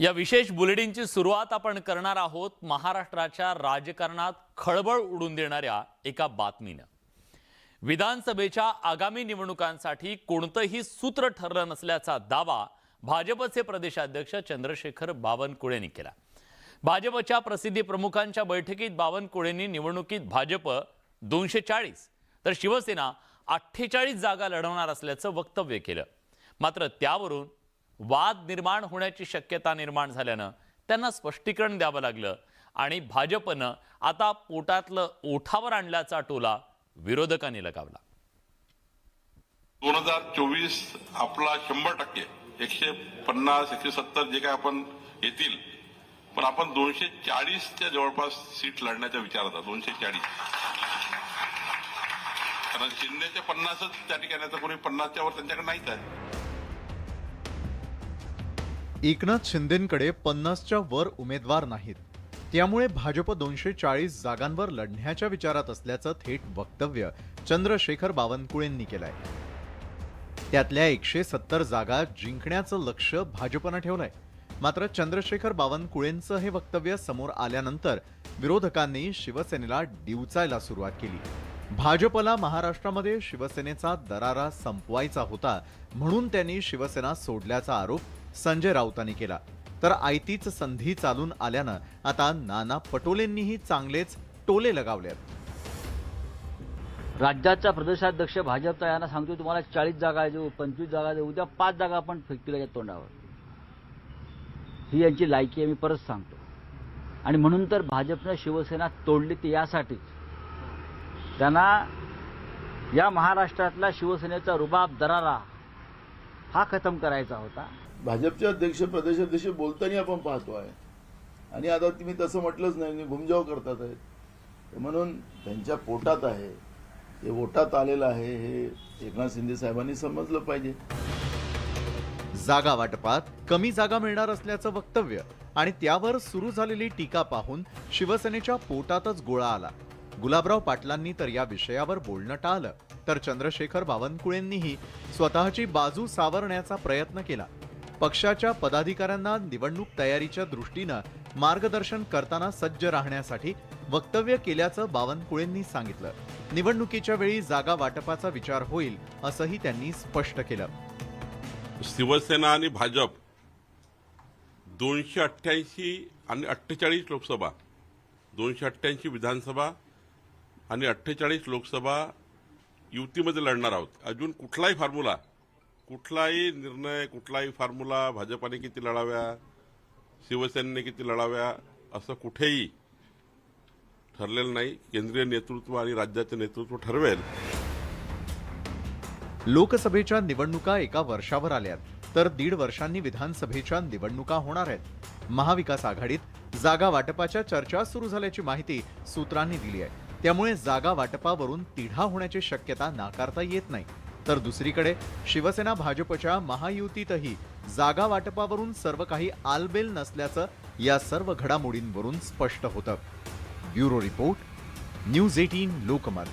या विशेष बुलेटिनची सुरुवात आपण करणार आहोत महाराष्ट्राच्या राजकारणात खळबळ उडून देणाऱ्या एका बातमीनं. विधानसभेच्या आगामी निवडणुकांसाठी कोणतंही सूत्र ठरलं नसल्याचा दावा भाजपचे प्रदेशाध्यक्ष चंद्रशेखर बावनकुळेंनी केला. भाजपच्या प्रसिद्धी प्रमुखांच्या बैठकीत बावनकुळेंनी निवडणुकीत भाजप दोनशे चाळीस तर शिवसेना अठ्ठेचाळीस जागा लढवणार असल्याचं वक्तव्य केलं. मात्र त्यावरून वाद निर्माण होण्याची शक्यता निर्माण झाल्यानं त्यांना स्पष्टीकरण द्यावं लागलं. आणि भाजपनं आता पोटातलं ओठावर आणल्याचा टोला विरोधकांनी लगावला. दोन हजार चोवीस आपला शंभर टक्के एकशे पन्नास एकशे सत्तर जे काय आपण येतील पण आपण दोनशे चाळीसच्या जवळपास सीट लढण्याच्या विचारात होता दोनशे चाळीस. कारण शिंदेच्या पन्नासच त्या ठिकाणी आता कोणी पन्नासच्या वर त्यांच्याकडे नाहीच आहे एकनाथ शिंदेकडे पन्नासच्या वर उमेदवार नाहीत. त्यामुळे भाजप दोनशे चाळीस जागांवर लढण्याच्या विचारात असल्याचं थेट वक्तव्य चंद्रशेखर बावनकुळेंनी केलंय. त्यातल्या एकशे सत्तर जागा जिंकण्याचं लक्ष भाजपनं ठेवलंय. मात्र चंद्रशेखर बावनकुळेंचं हे वक्तव्य समोर आल्यानंतर विरोधकांनी शिवसेनेला डिवचायला सुरुवात केली. भाजपला महाराष्ट्रामध्ये शिवसेनेचा दरारा संपवायचा होता म्हणून त्यांनी शिवसेना सोडल्याचा आरोप संजय राऊतांनी केला. तर आयतीच संधी चालून आल्यानं आता नाना पटोलेंनीही चांगलेच टोले लगावलेत. राज्याचा प्रदेशाध्यक्ष भाजपचा यांना सांगतो तुम्हाला चाळीस जागा देऊ पंचवीस जागा देऊ उद्या पाच जागा आपण फेकतील याच्या तोंडावर. ही यांची लायकी आहे मी परत सांगतो. आणि म्हणून तर भाजपनं शिवसेना तोडली ती यासाठीच. त्यांना या महाराष्ट्रातला शिवसेनेचा रुबाब दरारा हा खतम करायचा होता. भाजपचे अध्यक्ष प्रदेशाध्यक्ष बोलताना आपण पाहतो आहे. आणि आता तुम्ही तसं म्हटलंच नाही मी घुमजाव करतात आहेत. म्हणून त्यांच्या पोटात आहे. हे ओटात आलेलं आहे हे एकनाथ शिंदे साहेबांनी समजलं पाहिजे. जागा वाटपात कमी जागा मिळणार असल्याचं वक्तव्य आणि त्यावर सुरू झालेली टीका पाहून शिवसेनेच्या पोटातच गोळा आला. गुलाबराव पाटलांनी तर या विषयावर बोलणं टाळलं तर चंद्रशेखर बावनकुळेंनीही स्वतःची बाजू सावरण्याचा प्रयत्न केला. पक्षाच्या पदाधिकाऱ्यांना निवडणूक तयारीच्या दृष्टीनं मार्गदर्शन करताना सज्ज राहण्यासाठी वक्तव्य केल्याचं बावनकुळेंनी सांगितलं. निवडणुकीच्या वेळी जागा वाटपाचा विचार होईल असंही त्यांनी स्पष्ट केलं. शिवसेना आणि भाजप दोनशे अठ्ठ्याऐंशी आणि अठ्ठेचाळीस लोकसभा दोनशे अठ्ठ्याऐंशी विधानसभा आणि अठ्ठेचाळीस लोकसभा युतीमध्ये लढणार आहोत. अजून कुठलाही फॉर्म्युला कुठलाही निर्णय कुठलाही फॉर्म्युला भाजपाने किती लढाव्या शिवसेनेने किती लढाव्या असं कुठेही ठरलेलं नाही. केंद्रीय नेतृत्व आणि राज्याचे नेतृत्व ठरवेल. लोकसभेच्या निवडणुका एका वर्षावर आल्यात तर दीड वर्षांनी विधानसभेच्या निवडणुका होणार आहेत. महाविकास आघाडीत जागा वाटपाच्या चर्चा सुरू झाल्याची माहिती सूत्रांनी दिली आहे. त्यामुळे जागा वाटपावरून तिढा होण्याची शक्यता नाकारता येत नाही. तर दुसरीकडे शिवसेना भाजपच्या महायुतीतही जागा वाटपावरून सर्व काही आलबेल नसल्याचं या सर्व घडामोडींवरून स्पष्ट होतं. Bureau report news eighteen Lokmat.